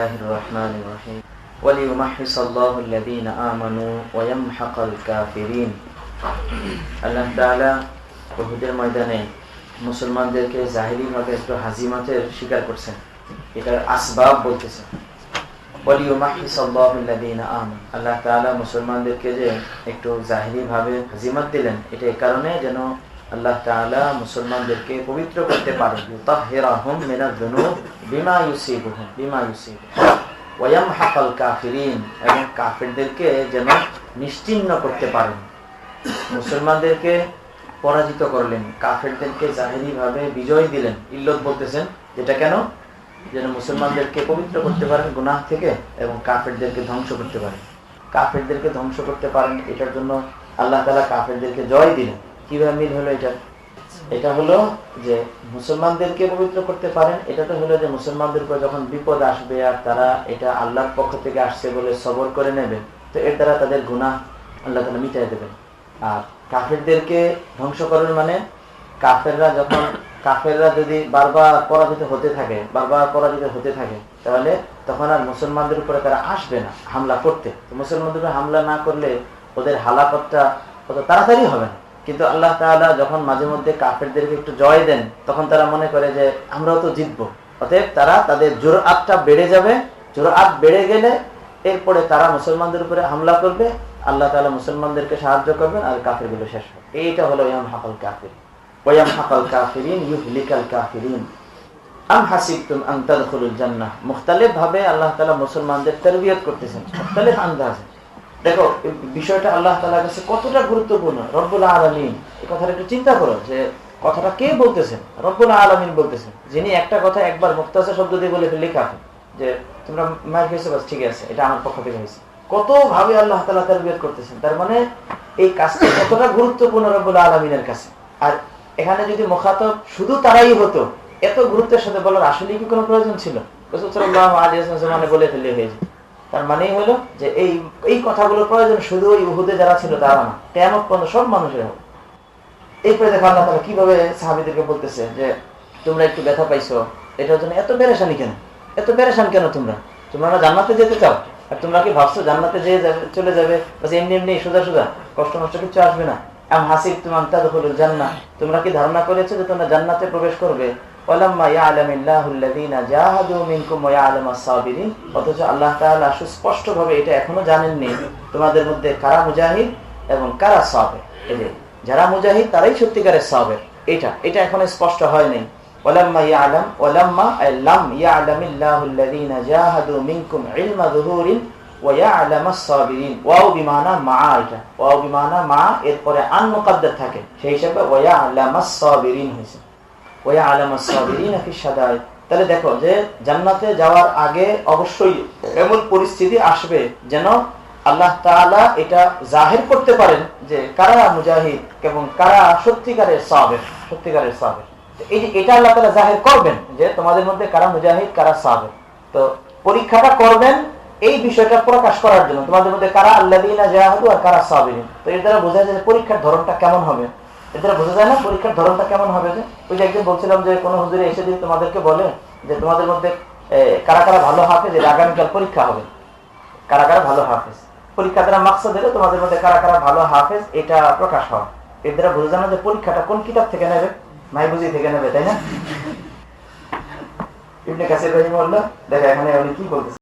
الله الرحمن الرحيم وليمحص الله الذين آمنوا ويمحق الكافرين আল্লাহ তাআলা উহুদের ময়দানে মুসলমানদেরকে জাহিরিভাবে একটু হাজিমাতের শিকার করছেন এটার আসবাব বলতেছেন ওয়ালিউমাহিস আল্লাহু আল্লাযীনা আমানু আল্লাহ তাআলা মুসলমানদেরকে যে একটু জাহিরিভাবে হাজিমাত দিলেন এটা এই কারণে যেন আল্লাহ তাআলা মুসলমানদেরকে পবিত্র করতে পারেন। ইউতাহহিরাহুম মিনাজ যুনুব বিমা ইউসিবুহুম বিমা ইউসিবুহুম। ওয়ায়ামহাকাল কাফিরিন, এবং কাফিরদেরকে যেন নিশ্চিহ্ন করতে পারেন। মুসলমানদেরকে পরাজিত করলেন, কাফেরদেরকে জাহেরি ভাবে বিজয় দিলেন। ইল্লত বলতেছেন, যেটা কেন? যেন মুসলমানদেরকে পবিত্র করতে পারেন গুনাহ থেকে, এবং কাফেরদেরকে ধ্বংস করতে পারেন। কাফেরদেরকে ধ্বংস করতে পারেন, এটার জন্য আল্লাহ তালা কাফেরদেরকে জয় দিলেন। কীভাবে মিল হলো এটা? এটা হলো যে মুসলমানদেরকে পবিত্র করতে পারেন, এটা তো হলো যে মুসলমানদের উপর যখন বিপদ আসবে আর তারা এটা আল্লাহর পক্ষ থেকে আসছে বলে সবর করে নেবে, তো এর দ্বারা তাদের গুণা আল্লাহ তালা মিটাই দেবেন। আর কাফেরদেরকে ধ্বংস করার মানে কাফেররা যখন, কাফেররা যদি বারবার পরাজিত হতে থাকে, বারবার পরাজিত হতে থাকে, তাহলে তখন আর মুসলমানদের উপরে তারা আসবে না, হামলা করতে। তো মুসলমানদের উপরে হামলা না করলে ওদের হালাকতটা অত তাড়াতাড়ি হবে না। কিন্তু আল্লাহ তাআলা যখন মাঝে মধ্যে কাফেরদেরকে একটু জয় দেন, তখন তারা মনে করে যে, আমরাও তো জিতবো। অতএব তারা তাদের জোর আটটা বেড়ে যাবে। জোর আট বেড়ে গেলে এরপরে তারা মুসলমানদের উপরে হামলা করবে, আল্লাহ তাআলা মুসলমানদেরকে সাহায্য করবেন আর কাফেরগুলো শেষ হবে। এইটা হলো ইয়াম হাকাল কাফির। ওয়াম হাকাল কাফিরিন ইউহলিকাল কাফিরিন। আম হাসিবতুম আন তাদখুলুল জান্নাহ। মুখতালিফ ভাবে আল্লাহ তাআলা মুসলমানদের তারবিয়ত করতেছেন। মুখতালিফ আন্দাজে। দেখো বিষয়টা আল্লাহ তাআলার কাছে কতটা গুরুত্বপূর্ণ। রব্বুল আলামিন, এই কথাটা একটু চিন্তা করো যে, কথাটা কে বলতেছেন? রব্বুল আলামিন বলতেছেন, যিনি একটা কথা একবার মুক্তাসা শব্দ দিয়ে বলে কাফি যে, তোমরা মার খেয়েছো বাস, ঠিক আছে, এটা আমার পক্ষ থেকে হয়েছে। কত ভাবে আল্লাহ তাআলা তারবিয়ত করতেছেন? তার মানে এই কাজটা কতটা গুরুত্বপূর্ণ রব্বুল আলামিনের কাছে। আর এখানে যদি মুখাতব শুধু তারাই হতো, এত গুরুত্বের সাথে বলার আসলে কি কোনো প্রয়োজন ছিল? বলে ফেললে হয়ে যেত। তার মানে হলো যে এই এই কথাগুলোর প্রয়োজন শুধু ওই উহুদে যারা ছিল তারা না। কেমন পর্যন্ত সব মানুষের হবে। এরপরে দেখো আল্লাহ তালা কীভাবে সাহাবিদেরকে বলতেছে যে, তোমরা একটু ব্যথা পাইছো। এটার জন্য এত বেরেশানি কেন? এত বেরেশান কেন তোমরা? তোমরা না জান্নাতে যেতে চাও? আর তোমরা কি ভাবছ জান্নাতে যেয়ে যাবে, চলে যাবে? এমনি এমনি সোজা সোজা, কষ্ট নষ্ট কিছু আসবে না। আম হাসিব তোমার তাদখুলুল জান্নাহ। তোমরা কি ধারণা করেছ যে তোমরা জান্নাতে প্রবেশ করবে? আল্লাযীনা জাহাদু মিনকুম ওয়া সাবিরিন, অথচ আল্লাহ তাআলা সুস্পষ্টভাবে এটা এখনও জানেননি তোমাদের মধ্যে কারা মুজাহিদ এবং কারা যারা মুজাহিদ তারাই সত্যিকারের এটা এটা এখনও স্পষ্ট হয় নাই ওয়ালাম্মা ইয়ালাম আল্লাযীনা জাহাদু মিনকুম ইলমা যুহুরিন ওয়া সাবিরিন। ওয়াও বিমানা মা এটা, ওয়াও বিমানা মা এরপরে আন মুকদ্দার থাকে। সেই হিসাবে ওয়া ইয়ালামাস সাবিরিন হয়েছে তাহলে দেখো যে জান্নাতে যাওয়ার আগে অবশ্যই এমন পরিস্থিতি আসবে যেন আল্লাহ তাআলা এটা জাহির করতে পারেন যে কারা মুজাহিদ এবং কারা সত্যিকারের সাবের সত্যিকারের সাবের এই যে এটা আল্লাহ তাআলা জাহির করবেন যে তোমাদের মধ্যে কারা মুজাহিদ, কারা সাবের তো পরীক্ষাটা করবেন এই বিষয়টা প্রকাশ করার জন্য। তোমাদের মধ্যে কারা আল্লাযীনা জাহাদু আর কারা সাবিরিন। তো এর দ্বারা বোঝা যায় পরীক্ষার ধরনটা কেমন হবে। এর দ্বারা বোঝা যায় না পরীক্ষার ধরনটা কেমন হবে যে, ওই যে একদিন বলছিলাম যে কোনো হুজুরে এসে যদি তোমাদেরকে বলে যে তোমাদের মধ্যে কারা কারা ভালো হাফেজ, এর আগামীকাল পরীক্ষা হবে। কারা কারা ভালো হাফেজ। পরীক্ষা দ্বারা মাকসাদ হলে তোমাদের মধ্যে কারা কারা ভালো হাফেজ, এটা প্রকাশ হয়। এর দ্বারা বোঝা যায় না যে পরীক্ষাটা কোন কিতাব থেকে নেবে মাই বুঝি থেকে নেবে, তাই না? ইবনে কাসির রহিমাহুল্লাহ, দেখা এখানে উনি কি বলতেছে